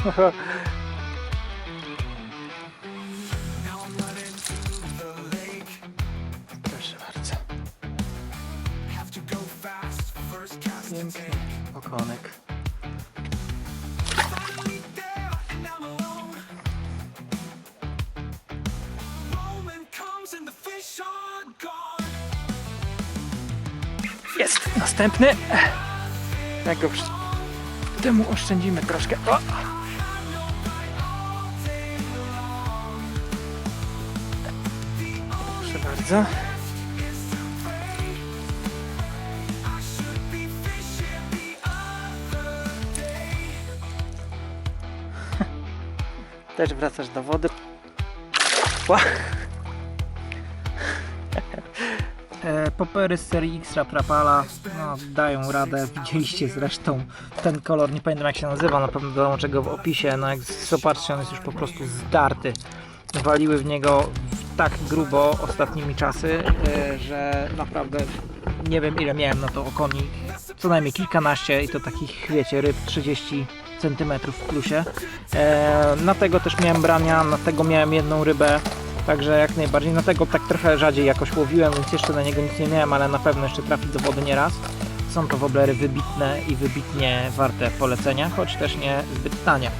Proszę bardzo. Piękny okonek. Jest! Następny! Tego przy... temu oszczędzimy troszkę. O! Bardzo. Też wracasz do wody. E, Popery z serii Xtra Prapala no, dają radę, widzieliście zresztą ten kolor, nie pamiętam jak się nazywa, na pewno dodam czego w opisie, no jak zobaczcie on jest już po prostu zdarty. Waliły w niego tak grubo ostatnimi czasy, e, że naprawdę nie wiem ile miałem na to okoni, co najmniej kilkanaście i to takich wiecie ryb 30 cm w plusie. E, na tego też miałem brania, na tego miałem jedną rybę, Także jak najbardziej, na tego tak trochę rzadziej jakoś łowiłem, więc jeszcze na niego nic nie miałem, ale na pewno jeszcze trafi do wody nieraz. Są to woblery wybitne i wybitnie warte polecenia, choć też nie zbyt tanie.